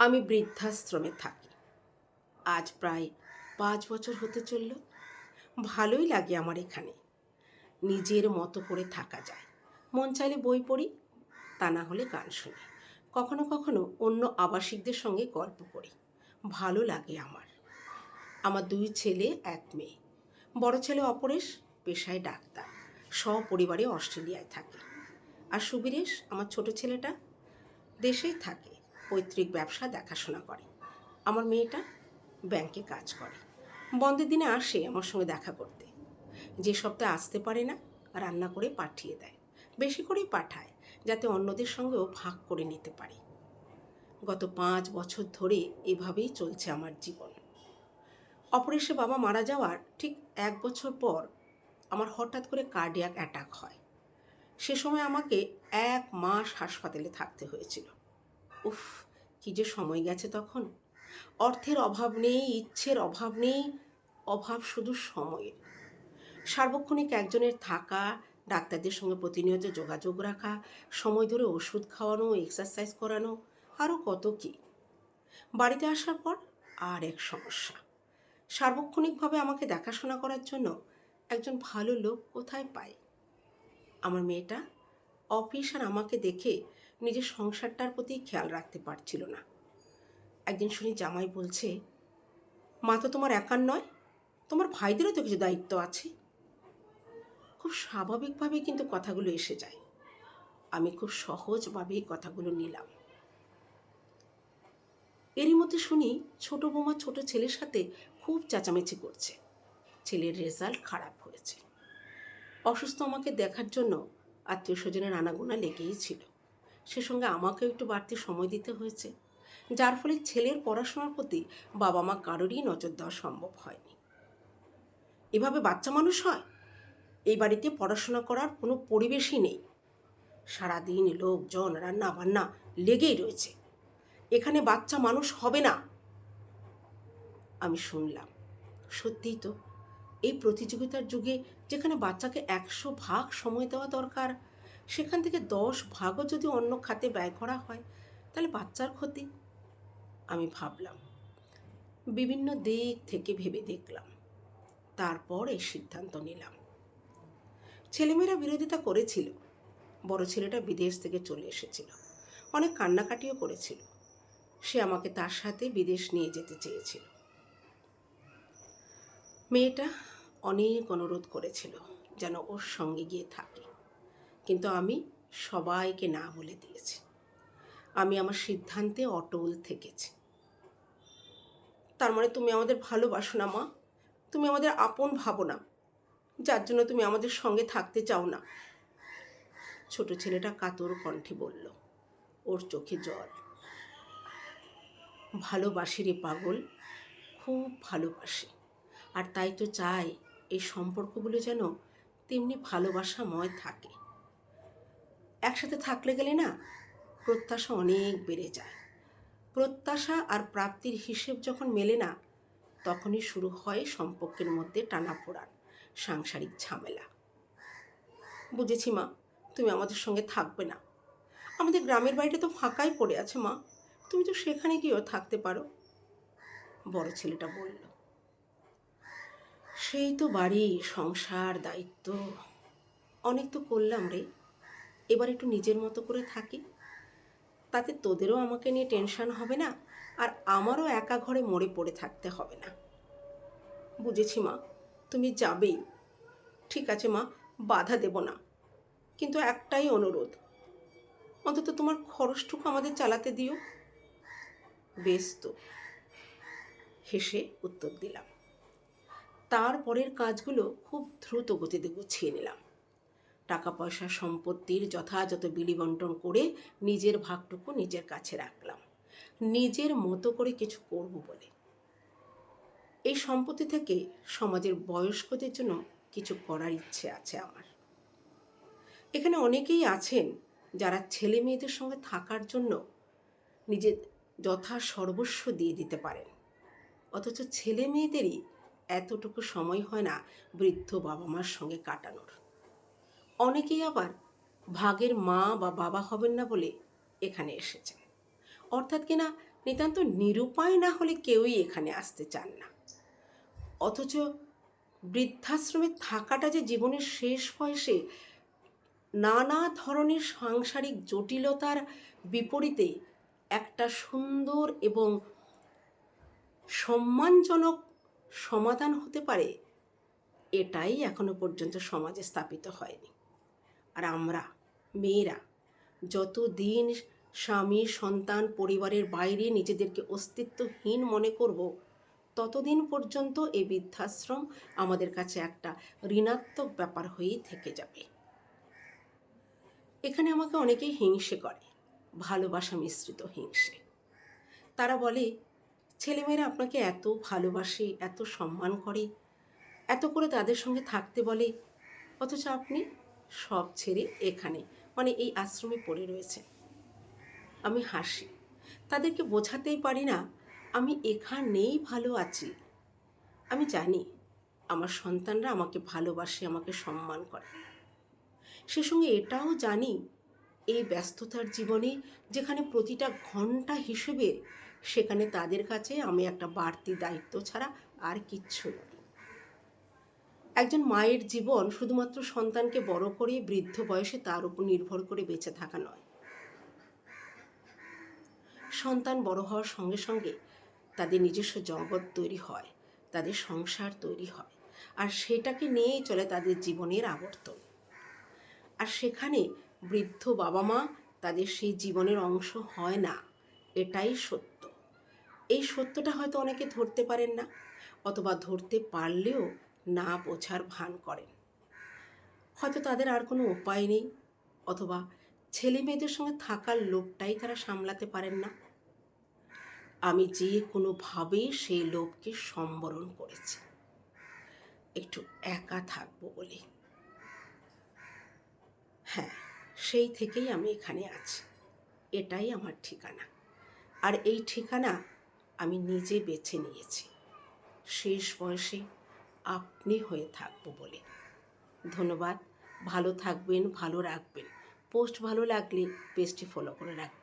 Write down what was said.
আমি বৃদ্ধাশ্রমে থাকি। আজ প্রায় পাঁচ বছর হতে চলল। ভালোই লাগে আমার এখানে। নিজের মতো করে থাকা যায়। মন চাইলে বই পড়ি, তা না হলে গান শুনি। কখনো কখনো অন্য আবাসিকদের সঙ্গে গল্প করি। ভালো লাগে আমার। আমার দুই ছেলে, এক মেয়ে। বড় ছেলে অপরেশ, পেশায় ডাক্তার। সপরিবারে অস্ট্রেলিয়ায় থাকে। আর সুবীরেশ, আমার ছোট ছেলেটা দেশেই থাকে। পৈতৃক ব্যবসা দেখাশোনা করে। আমার মেয়েটা ব্যাংকে কাজ করে। বন্ধের দিনে আসে আমার সঙ্গে দেখা করতে। যে সপ্তাহে আসতে পারে না, রান্না করে পাঠিয়ে দেয়। বেশি করেই পাঠায়, যাতে অন্যদের সঙ্গেও ভাগ করে নিতে পারি। গত পাঁচ বছর ধরে এভাবেই চলছে আমার জীবন। অপরেশে বাবা মারা যাওয়ার ঠিক এক বছর পর আমার হঠাৎ করে কার্ডিয়াক অ্যাটাক হয়। সে সময় আমাকে এক মাস হাসপাতালে থাকতে হয়েছিল। উফ, কি যে সময় গেছে তখন। অর্থের অভাব নেই, ইচ্ছের অভাব নেই, অভাব শুধু সময়ের। সার্বক্ষণিক একজনের থাকা, ডাক্তারদের সঙ্গে প্রতিনিয়ত যোগাযোগ রাখা, সময় ধরে ওষুধ খাওয়ানো এক্সারসাইজ করানো আরও কত কি। বাড়িতে আসার পর আর এক সমস্যা। সার্বক্ষণিকভাবে আমাকে দেখাশোনা করার জন্য একজন ভালো লোক কোথায় পাই আমার মেয়েটা অফিস আর আমাকে দেখে নিজের সংসারটার প্রতি খেয়াল রাখতে পারছিল না। একদিন শুনি জামাই বলছে, মা তো তোমার একার নয়, তোমার ভাইদেরও তো কিছু দায়িত্ব আছে। খুব স্বাভাবিকভাবে কিন্তু কথাগুলো এসে যায়। আমি খুব সহজভাবেই কথাগুলো নিলাম। এরই মধ্যে শুনি ছোট বৌমা ছোট ছেলের সাথে খুব চেঁচামেচি করছে। ছেলের রেজাল্ট খারাপ হয়েছে। অসুস্থ আমাকে দেখার জন্য আত্মীয় স্বজনের আনাগোনা লেগেই ছিল। সে সঙ্গে আমাকেও একটু বাড়তি সময় দিতে হয়েছে। যার ফলে ছেলের পড়াশোনার প্রতি বাবা মা কারোরই নজর দেওয়া সম্ভব হয়নি। এভাবে বাচ্চা মানুষ হয়? এই বাড়িতে পড়াশোনা করার কোনো পরিবেশই নেই। সারাদিন লোকজন রান্না বান্না লেগেই রয়েছে। এখানে বাচ্চা মানুষ হবে না। আমি শুনলাম, সত্যিই তো, এই প্রতিযোগিতার যুগে যেখানে বাচ্চাকে একশো ভাগ সময় দেওয়া দরকার সেখান থেকে দশ ভাগও যদি অন্য খাতে ব্যয় করা হয়, তাহলে বাচ্চার ক্ষতি। আমি ভাবলাম, বিভিন্ন দিক থেকে ভেবে দেখলাম। তারপর এই সিদ্ধান্ত নিলাম। ছেলেমেয়েরা বিরোধিতা করেছিল। বড় ছেলেটা বিদেশ থেকে চলে এসেছিল। অনেক কান্নাকাটিও করেছিল। সে আমাকে তার সাথে বিদেশ নিয়ে যেতে চেয়েছিল। মেয়েটা অনেক অনুরোধ করেছিল যেন ওর সঙ্গে গিয়ে থাকে। কিন্তু আমি সবাইকে না বলে দিয়েছি। আমি আমার সিদ্ধান্তে অটল থেকেছি। তার মানে তুমি আমাদের ভালোবাসো না, মা। তুমি আমাদের আপন ভাবো না। যার জন্য তুমি আমাদের সঙ্গে থাকতে চাও না। ছোট ছেলেটা কাতর কণ্ঠে বলল, ওর চোখে জল। ভালোবাসি রে পাগল, খুব ভালোবাসি। আর তাই তো চাই এই সম্পর্কগুলো যেন তেমনি ভালোবাসাময় থাকে। একসাথে থাকলে গেলে না প্রত্যাশা অনেক বেড়ে যায়। প্রত্যাশা আর প্রাপ্তির হিসেব যখন মেলে না, তখনই শুরু হয় সম্পর্কের মধ্যে টানাপোড়ান, সাংসারিক ঝামেলা। বুঝেছি মা, তুমি আমাদের সঙ্গে থাকবে না। আমাদের গ্রামের বাড়িটা তো ফাঁকাই পড়ে আছে মা, তুমি তো সেখানে গিয়েও থাকতে পারো। বড় ছেলেটা বলল, সেই তো বাড়ি, সংসার, দায়িত্ব, অনেক তো করলাম রে। এবার একটু নিজের মতো করে থাকি। তাতে তোদেরও আমাকে নিয়ে টেনশন হবে না, আর আমারও একা ঘরে মরে পড়ে থাকতে হবে না। বুঝেছি মা, তুমি যাবেই। ঠিক আছে মা, বাধা দেব না। কিন্তু একটাই অনুরোধ, অন্তত তোমার খরচটুকু আমাদের চালাতে দিও। বেশ তো, হেসে উত্তর দিলাম। তারপরের কাজগুলো খুব দ্রুত গতিতে গুছিয়ে নিলাম। টাকা পয়সা সম্পত্তির যথাযথ বিলি বন্টন করে নিজের ভাগটুকু নিজের কাছে রাখলাম। নিজের মতো করে কিছু করব বলে। এই সম্পত্তি থেকে সমাজের বয়স্কদের জন্য কিছু করার ইচ্ছে আছে আমার। এখানে অনেকেই আছেন যারা ছেলে মেয়েদের সঙ্গে থাকার জন্য নিজের যথা সর্বস্ব দিয়ে দিতে পারেন। অথচ ছেলে মেয়েদেরই এতটুকু সময় হয় না বৃদ্ধ বাবা মার সঙ্গে কাটানোর। অনেকেই আবার ভাগের মা বা বাবা হবেন না বলে এখানে এসেছেন। অর্থাৎ কিনা নিতান্ত নিরুপায় না হলে কেউই এখানে আসতে চান না। অথচ বৃদ্ধাশ্রমে থাকাটা যে জীবনের শেষ বয়সে নানা ধরনের সাংসারিক জটিলতার বিপরীতে একটা সুন্দর এবং সম্মানজনক সমাধান হতে পারে, এটাই এখনও পর্যন্ত সমাজে স্থাপিত হয়নি। আর আমরা, মেয়েরা যত দিন স্বামী, সন্তান, পরিবারের বাইরে নিজেদেরকে অস্তিত্বহীন মনে করব, ততদিন পর্যন্ত এই বৃদ্ধাশ্রম আমাদের কাছে একটা ঋণাত্মক ব্যাপার হয়েই থেকে যাবে। এখানে আমাকে অনেকেই হিংসে করে, ভালোবাসা মিশ্রিত হিংসে। তারা বলে, ছেলেমেয়েরা আপনাকে এত ভালোবাসে, এত সম্মান করে, এত করে তাদের সঙ্গে থাকতে বলে, অথচ আপনি সব ছেড়ে এখানে মানে এই আশ্রমে পড়ে রয়েছে। আমি হাসি। তাদেরকে বোঝাতেই পারি না, আমি এখানেই ভালো আছি। আমি জানি, আমার সন্তানরা আমাকে ভালোবাসে, আমাকে সম্মান করে। সে সঙ্গে এটাও জানি, এই ব্যস্ততার জীবনে যেখানে প্রতিটা ঘণ্টা হিসেবে, সেখানে তাদের কাছে আমি একটা বাড়তি দায়িত্ব ছাড়া আর কিচ্ছু নই। একজন মায়ের জীবন শুধুমাত্র সন্তানকে বড় করে বৃদ্ধ বয়সে তার উপর নির্ভর করে বেঁচে থাকা নয়। সন্তান বড় হওয়ার সঙ্গে সঙ্গে তাদের নিজস্ব জগৎ তৈরি হয়, তাদের সংসার তৈরি হয়, আর সেটাকে নিয়েই চলে তাদের জীবনের আবর্তন। আর সেখানে বৃদ্ধ বাবা মা তাদের সেই জীবনের অংশ হয় না, এটাই সত্য। এই সত্যটা হয়তো অনেকে ধরতে পারেন না, অথবা ধরতে পারলেও না বোঝার ভান করেন। হয়তো তাদের আর কোনো উপায় নেই, অথবা ছেলে মেয়েদের সঙ্গে থাকার লোভটাই তারা সামলাতে পারেন না। আমি যে কোনোভাবেই সেই লোভকে সম্বরণ করেছি। একটু একা থাকব বলে। হ্যাঁ সেই থেকেই আমি এখানে আছি। এটাই আমার ঠিকানা। আর এই ঠিকানা আমি নিজে বেছে নিয়েছি। শেষ বয়সে আপনি হয়ে থাকব বলে। ধন্যবাদ। ভালো থাকবেন, ভালো রাখবেন। পোস্ট ভালো লাগলে, পেজটি ফলো করে রাখবেন।